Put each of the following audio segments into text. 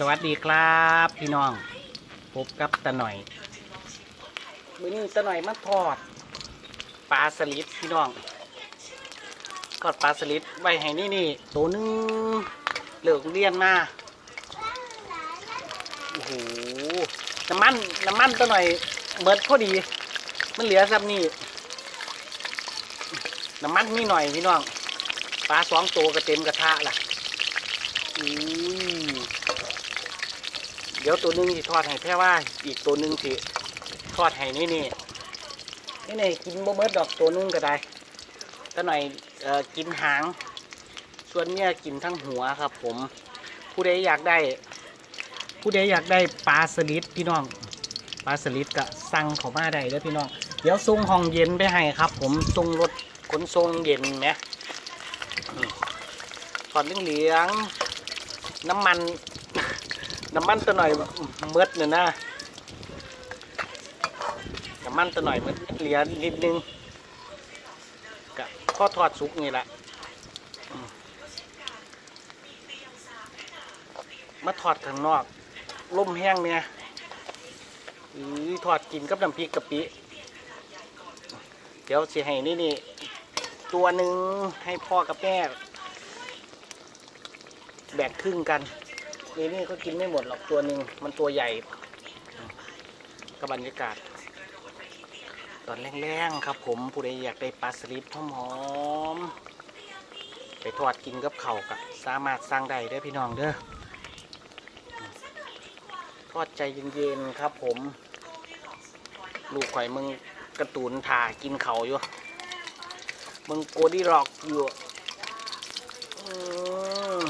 สวัสดีครับพี่น้อง พบกับตาหน่อย มือนี้ตาหน่อยมาทอดปลาสลิดพี่น้อง ทอดปลาสลิดไว้ให้นี่นี่ตัวหนึงเหลิกเรียนมาโอ้โหน้ำมันน้ำมันตาหน่อยเบิดพอดี มันเหลือซับนี่น้ำมันมีหน่อยพี่น้องปลาสองตัวก็เต็มกระทะล่ะอุ้ย ดี๋ยวตัวหนึงที่ทอดให้แค่ว่า อีกตัวหนึงที่ทอดให้นี่นี่นี่นี่กินบ่เบิดดอกตัวหนึงก็ได้ก็หน่อยออกินหาง ส่วนเนี้ยกินทั้งหัวครับ ผม ผู้ใดอยากได้ ผู้ใดอยากได้ปลาสลิดพี่น้องปลาสลิดก็สั่งเขามาได้เด้อพี่น้องเดี๋ยวส่งห้องเย็นไปให้ครับ ผมส่งรถขนส่งเย็นไหมนี่ทอดเหลืองน้ำมัน น้ำมันตัวหน่อยเมืดเนี่ยนะน้ำมันตัวหน่อยเมืดเหลือนิดนึงกะข้อทอดสุกนี่แหละมมาทอดข้างนอกล่มแห้งเนี่ยอือทอดกินกับน้ำพริกกะปิเดี๋ยวสิให้นี่นี่ตัวหนึ่งให้พ่อกับแม่แบ่งครึ่งกัน นี่นี่ก็กินไม่หมดหรอกตัวหนึ่งมันตัวใหญ่กับบรรยากาศ ตอนแรงๆครับผมผู้ใดอยากได้ปลาสลิดหอมๆไปทอดกินกับเข่าวกะสามารถสร้างได้เด้อพี่น้องเด้อทอดใจเย็นๆครับผมลูกข่อยมึงกระตูนถ่ากินเขาอยู่มึงโกดี้ร็อกอยู่อืม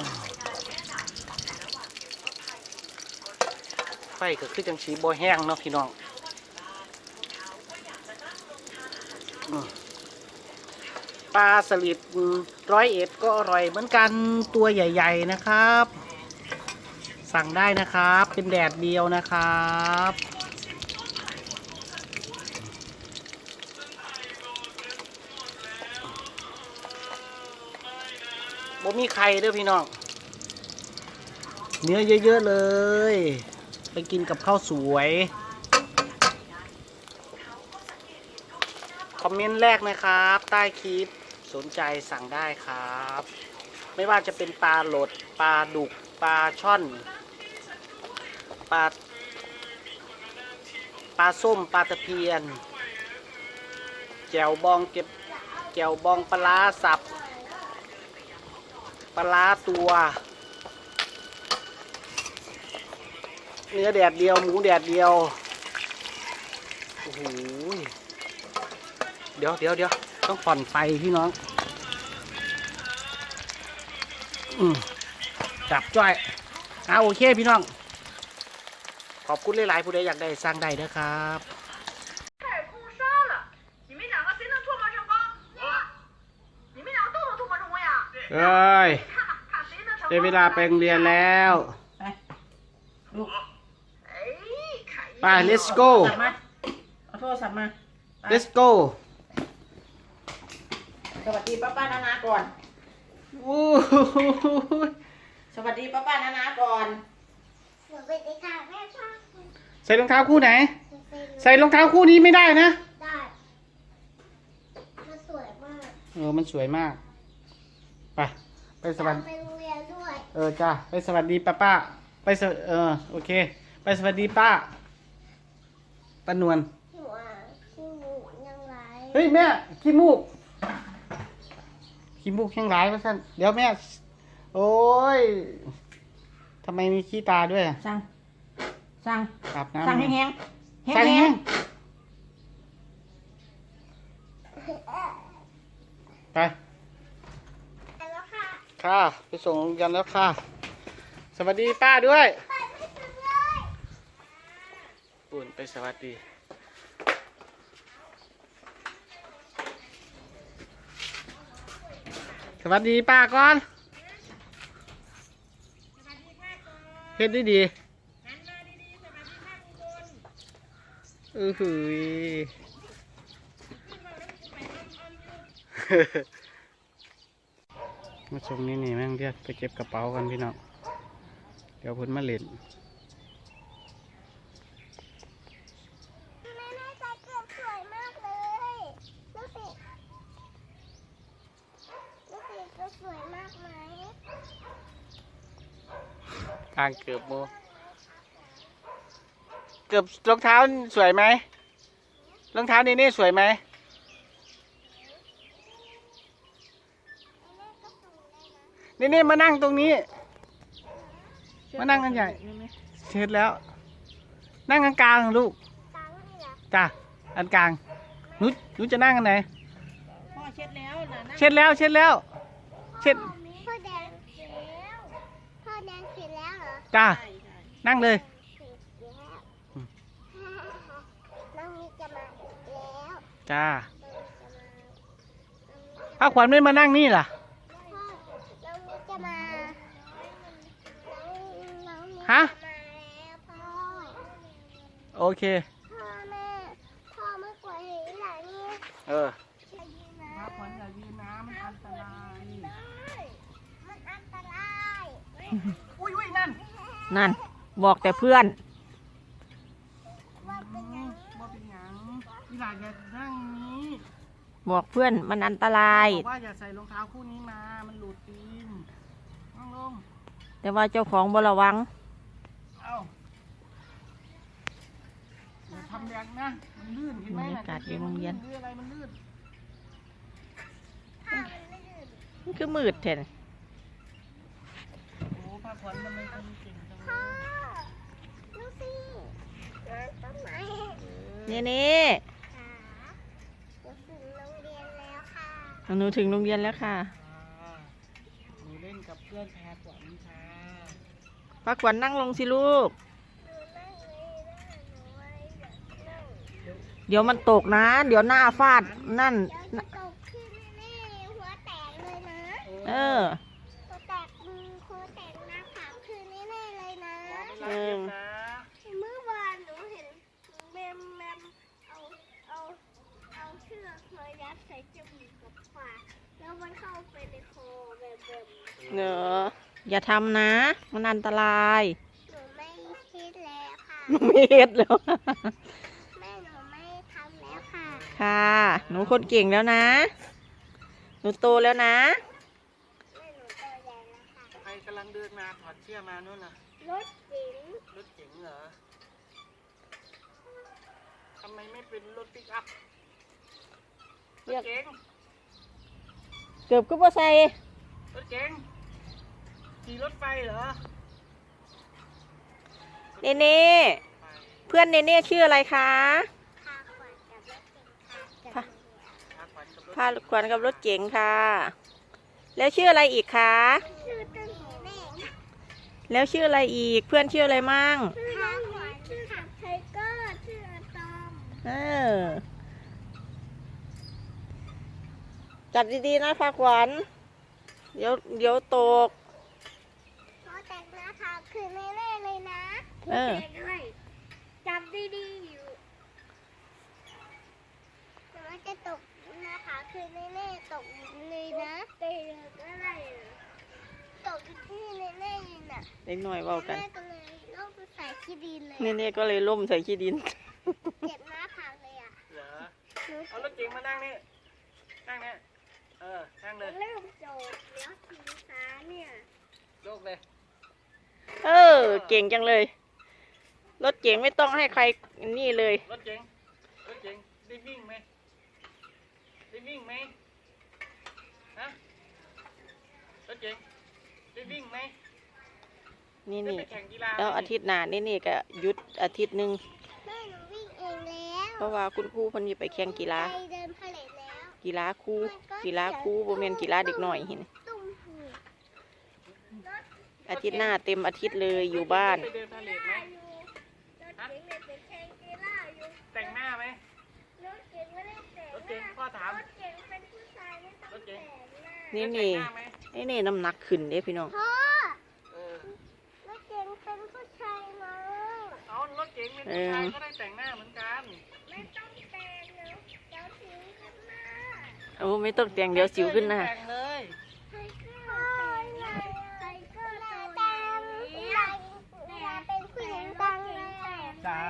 ไฟก็คือจังสีบ่แห้งเนาะพี่น้องปลาสลิดร้อยเอ็ดก็อร่อยเหมือนกันตัวใหญ่ ๆนะครับ สั่งได้นะครับ เป็นแดดเดียวนะครับบ่มีไข่เด้อพี่น้อง เนื้อเยอะ ๆ เลย ไปกินกับข้าวสวย คอมเมนต์แรกนะครับ ใต้คลิปสนใจสั่งได้ครับ ไม่ว่าจะเป็นปลาโหลดปลาดุกปลาช่อนปลาปลาส้มปลาตะเพียน แจวบองเก็บแจวบองปลาร้าสับปลาร้าตัว เนื้อแดดเดียว หมูแดดเดียว โอ้โห เดี๋ยวเดี๋ยวเดี๋ยวต้องผ่อนไฟพี่น้อง อืมจับจ้อยเอาโอเคพี่น้อง ขอบคุณหลายๆผู้ใดอยากได้สร้างได้นะครับเอ้ยได้เวลาไปโรงเรียนแล้ว ไปลูก ไป let's go สั่งมาเอาโทรศัพท์มา let's go สวัสดีป้าป้านานาก่อน โอ้ยสวัสดีป้าป้านานาก่อนสวัสดีค่ะแม่ชอบใส่รองเท้าคู่ไหนเป็นใส่รองเท้าคู่นี้ไม่ได้นะได้มันสวยมาก เออ มันสวยมาก ไป ไปสวัสอยากดี ไปโรงเรียนด้วย เออจ้าไปสวัสดีป้าป้า ไปสวเออ โอเค ไปสวัสดีป้า ป้านวลหัวขี้หมูยังไรเฮ้ยแม่ขี้มูกขี้มูกแห้งร้ายป่ะท่านเดี๋ยวแม่ โอ้ยทำไมมีขี้ตาด้วยอะสั่งสั่งอาบน้ำสั่งแห้งๆแห้ใส่งแห้งไปแล้วค่ะ ค่ะ ไปส่งยันแล้วค่ะ สวัสดีป้าด้วย ไปไม่ถึงเลย ปุ่นไปสวัสดีสวัสดีป้าก่อนเฮ็ดได้ดีอือหือมาส่งนี่นี่แม่งเรียกไปเก็บกระเป๋ากันพี่น้องดี๋ยวเพิ่นมาเล่น แม่แม่ใจเกือบสวยมากเลยดูสิดูสิก็สวยมากไหมทางเกือบโมเกือบรองเท้าสวยไหมรองเท้านี่นี่สวยไหมแม่ก็สวยเลยนะนี่นี่มานั่งตรงนี้ มานั่งกันใหญ่เสร็จแล้ว นั่งกลางๆลูกตังค์นี่ล่ะจ้ะอันกลางหนุหนูจะนั่งอันไหนพ่อเช็ดแล้วนะนั่งเช็ดแล้วเช็ดแล้ว เช็ด พ่อแดงเสร็จแล้วพ่อแดงเสร็จแล้วเหรอ จ้าใช่ใช่นั่งเลยเสร็จแล้วน้องมีจะมาอีกแล้วจ้าน้องมีจะมาน้องมีถ้าขวัญไม่มานั่งนี่ล่ะ พ่อน้องมีจะมาน้องน้องมีฮะจะมาแล้วพ่อโอเค พ่อแม่พ่อไม่กลัวเห็นหลังนี่เออ จะยืนนะขวัญอย่ายืนน้ำมันอันตรายมันอันตรายอุ้ยอุ้ยนั่น นั่น บอกแต่เพื่อนว่าเป็นยังบ่เป็นหยังนี่หลานอย่านั่งนี้บอกเพื่อนมันอันตราย บอกว่าอย่าใส่รองเท้าคู่นี้มา มันหลุดตีนนั่งลง แต่ว่าเจ้าของบ่ระวัง เอาอย่าทำแรงนะ มันลื่นเห็นไหมบรรยากาศอยู่โรงเรียน ลื่อะไรมันลื่นถ้ามันไม่ลื่นมันคือมืดแท้น่ะโอ้ผ้าขวัญทำไมทำเก่งจังเล พ่อยดูสิเดินต้นไม้นี่นี่ขาเดี๋ยวถึงโรงเรียนแล้วค่ะหนูถึงโรงเรียนแล้วค่ะอ่าหนูเล่นกับเพื่อนพาขวัญค่ะพักขวัญนั่งลงสิลูกหนูนั่งเลยนะหนูไว้อยากนั่งเดี๋ยวมันตกนะ เดี๋ยวหน้าฟาดนั่น เดี๋ยวจะตกขึ้นแน่ๆหัวแตกเลยนะ เออ หัวแตกมือหัวแตกหน้าผากขึ้นแน่ๆเลยนะ เล่นนะเมื่อวานหนูเห็นแมมแมมเอาเอาเอาเชือกมายัดใส่จมูกกับปากแล้วมันเข้าไปในคอแบบแบบเนอะอย่าทำนะ มันอันตรายหนูไม่คิดแล้วค่ะหนูไม่เฮ็ดแล้ว แม่หนูไม่ทำแล้วค่ะ ค่ะ หนูคนเก่งแล้วนะ หนูโตแล้วนะ แม่หนูโตใหญ่แล้วค่ะ ใครกำลังเดิ นมาถอดเสื้อมานู่นน่ะ รถเก๋งรถเก๋งเหรอทำไมไม่เป็นรถปิกอัพรเรียถกเก๋งเกือบก็บ่ใส่รถเก๋งขี่รถไฟเหรอเนเน่ไปเพื่อนเนเน่ชื่ออะไรคะพาขวัญกับรถเก๋งค่ะค่ะพาขวัญกับรถพาขวัญกับรถเก๋งค่ะ แล้วชื่ออะไรอีกคะชื่อต้นหูแม่ แล้วชื่ออะไรอีกเพื่อนชื่ออะไรมั่งชื่อน้องขวัญชื่อขับไทเกอร์ชื่ออะตอมเออจับดีๆนะพาขวัญเดี๋ยวเดี๋ยวตกเพราะแต่งหน้าผากขึ้นแน่ๆเลยนะเออเด็กด้วยจับดีๆอยู่แต่ว่าจะตกหน้าผาคืนแน่ๆตกเลยนะเตะอะไร ตกที่แน่ๆเลยน่ะเล็กหน่อยเบากันแม่ก็เลยลงไปใส่ขี้ดินเลยเนเน่ก็เลยล่มใส่ขี้ดิน เจ็บหน้าผากเลยอะเหรอหนูเอารถเก๋งมานั่งนี่ นั่งนี่เออ นั่งเลย เริ่มโจดแล้วสีฟ้าเนี่ยโยกเลย เออ เก่งจังเลย รถเก๋งไม่ต้องให้ใครนี่เลย รถเก๋งรถเก๋งได้วิ่งไหมได้วิ่งไหมฮะ รถเก๋ง ได้วิ่งไหมนี่ได้นี่ไปแข่งกีฬาไหมแล้วอาทิตย์หน้านี่นี่ก็หยุดอาทิตย์หนึ่งแม่หนูวิ่งเองแล้วเพราะว่าคุณครูเพันจะไปแข่งกีฬา ไปเดินพาเลทแล้ว กีฬาครูกีฬาครูบ่แม่นกีฬาเด็กน้อยเห็นตุ้มหูอาทิตย์หน้าเต็มอาทิตย์เลยอยู่บ้าน ไปเดินพาเลทไหม อยู่รถเก๋งเนี่ยเป็นแข่งกีฬาอยู่แต่งหน้าไหม รถเก๋งไม่ได้แต่งรถเก๋งพ่อถาม รถเก๋งเป็นผู้ชายไม่ต้องรถเก๋แต่ง งหน้า นี่ได้นี่ แต่งหน้าไหม นี่น้ำหนักขึ้นเด้พี่น้องรถเก๋งเป็นผู้ชายนะเอารถเก๋งเป็นผู้ชายก็ได้แต่งหน้าเหมือนกัน ไม่ต้องแต่งเดี๋ยวสิวขึ้นมาโอ้ไม่ต้องแต่งเดี๋ยวสิวขึ้นหน้าแต่งเลยจ้า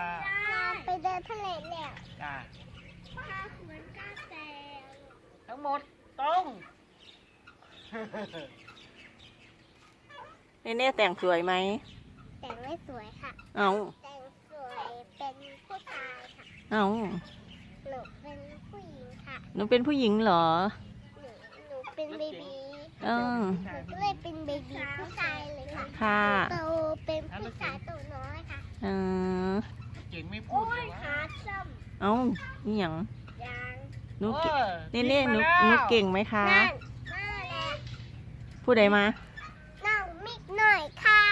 ไปเดินทะเลแล้วจ้าเหมือนกาแตงทั้งหมดตรง เนเน่แต่งสวยไหม แต่งไม่สวยค่ะ เอาแต่งสวยเป็นผู้ชายค่ะ เอาหนูเป็นผู้หญิงค่ะ หนูเป็นผู้หญิงเหรอ หนูหนูเป็นเบบีเออหนูก็เลยเป็นเบบีผู้ชายเลยค่ะ ค่ะโตเป็นผู้ชายตัวน้อยค่ะเออเก่งไม่พูโอ้ดเลยยวะขาส้มเอานี่หยังยางหนูเก่งโอ้ยเนเน่หนูมาแล้วหนูเก่งไหมคะ นั่นมาแล้ว ผู้ใดมา น้องมิกหน่อยค่ะ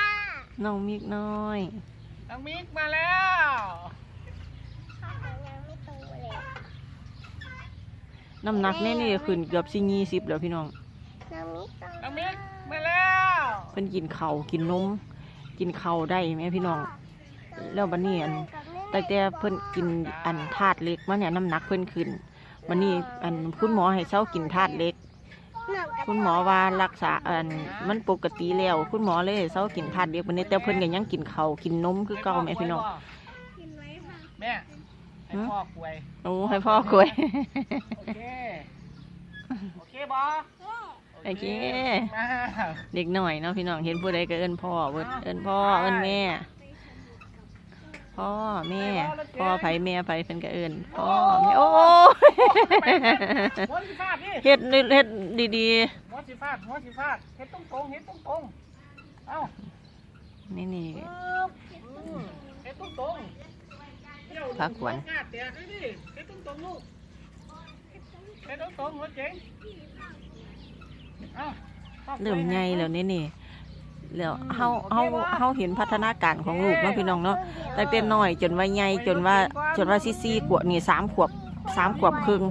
น้องมิกน้อย น้องมิกมาแล้วข้าวของยังไม่โตเลยน้ำหนักเนเน่ขึ้นเกือบสิยี่สิบแล้วพี่น้อง น้องมิกต้องน้องมิกมาแล้วเพิ่นกินข้าวกินนมกินข้าวได้ไหมพี่น้อง แล้วบัดนี้อันแต่แต่เพิ่นกินอันธาตุเหล็กมาเนี่ยน้ำหนักเพิ่นขึ้นวันนี้อันคุณหมอให้เช้ากินธาตุเหล็ก คุณหมอว่ารักษาอันมันปกติแล้ว คุณหมอเลยให้เช้ากินธาตุเหล็กวันนี้แต่เพิ่นก็ยังกินข้าวกินนมคือเก่าแม่พี่น้องกินไว้ค่ะแม่ให้พ่อป่วยโอ้ให้พ่อกล้วยโอเคโอเคบอโอเคมา เด็กหน่อยเนาะพี่น้องเห็นผู้ใดก็เอิ้นพ่อเบิดเอิ้นพ่อเอิ้นแม่ พ่อแม่พ่อไผแม่ไผเพิ่นก็เอิ้นพ่อแม่โอ้ยหัวสิฟาดดิเฮ็ดเฮ็ดดีหัวสิฟาดหัวสิฟาดเฮ็ดตรงตรงๆเฮ็ดตรงตรงๆเอ้าๆนี่นี่ปึ๊บอืมเฮ็ดตรงตรงๆเดี๋ยวพักก่อนหัวแตกเลยดิเฮ็ดตรงตรงๆลูกเฮ็ดตรงตรงๆหัวเจ๋งเอ้าครอบครัวเริ่มใหญ่แล้วนี่นี่ แล้วเฮาเฮาเฮาเห็นพัฒนาการของลูกเนาะพี่น้องเนาะตั้งแต่น้อยจนว่าใหญ่จนว่าจนว่าซี่ซี่ขวบนี่สามขวบสามขวบครึ่ง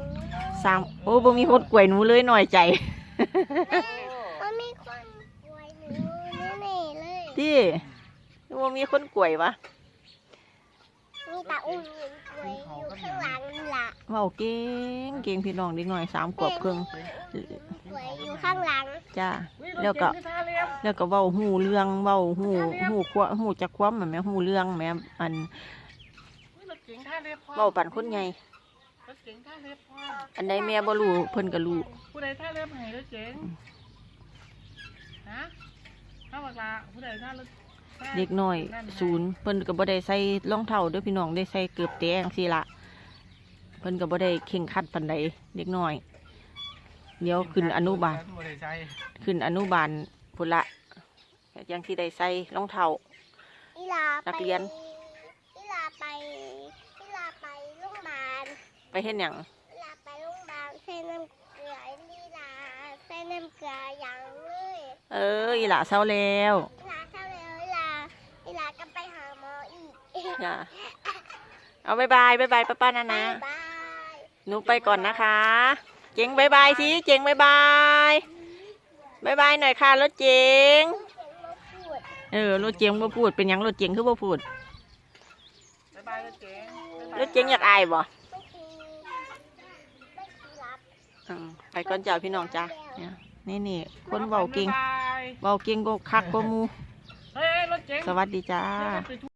สามโอ้บ่มีคนกล้วยหนูเลยหน่อยใจมันมีคนป่วยหนูแน่ๆเลยที่บ่มีคนกล้วยวะมีตาอุ่นอยู่ป่วยอยู่ข้างหลังนี่ล่ะเว้าเก่งเก่งพี่น้องเด็กน้อยสามขวบครึ่งป่ วยอยู่ข้างหลังจ้าอุ๊ยแล้วก็รถเงที่ท่าเรือแล้วก็เว้าหูเรื่องเว้าหูหูควหูจักความแม่หูเรื่องแม่อันอุ๊ยรถเก๋งท่าเรือพอเว้าปันคนใหญ่รถเก๋งท่าเรือพออันใดแม่บ่รู้เพิ่นก็รู้ผู้ใดท่าเรือมาให้รถเก๋งฮะข้าวปลาผู้ใดท่ารถท่าเด็กน้อยศูนย์เพิ่นก็บ่ได้ใส่รองเท้าเด้อพี่น้องได้ใส่เกือบแตงสิละเพิ่นก็บ่ได้เข่งครัดปานใดเด็กน้อย เดี๋ยวขึ้นอนุบาลผู้ใดใส่ขึ้นอนุบาลพุ่นละยังสิได้ใส่รองเท้า อีลานัไปกเรียน อีลาไปอีลาไปโรงพยาบาลไปเฮ็ดหยังอีลาไปโรงพยาบาลใส่น้ำเกลืออีลาใส่น้ำเกลืออย่างเลยเอออีหล่าเศร้าแล้วอีลาเท่าแล้วอีลาอีลาก็ไปหาหมออีกจ้ะเอาบายบายบายบายป้าป้านานะ บาย หนูไปก่อนนะคะ เจ๋งบายบายสิเจ๋งบายบายบายบายหน่อยค่ะรถเจ๋งพูดเออรถเจ๋งบ่พูดเป็นหยังรถเจ๋งคือบ่พูดบ๊ายบายรถเก๋งรถเจ๋งอยากอายบ่ไม่กินไม่กินรับอืมไปก่อนจ้าพี่น้องจ้าเนี่ยนี่นี่คนเบาเก่งบ๊ายบายเบาเก่งก็คักก็มูเฮ้ยรถเก๋งสวัสดีจ้า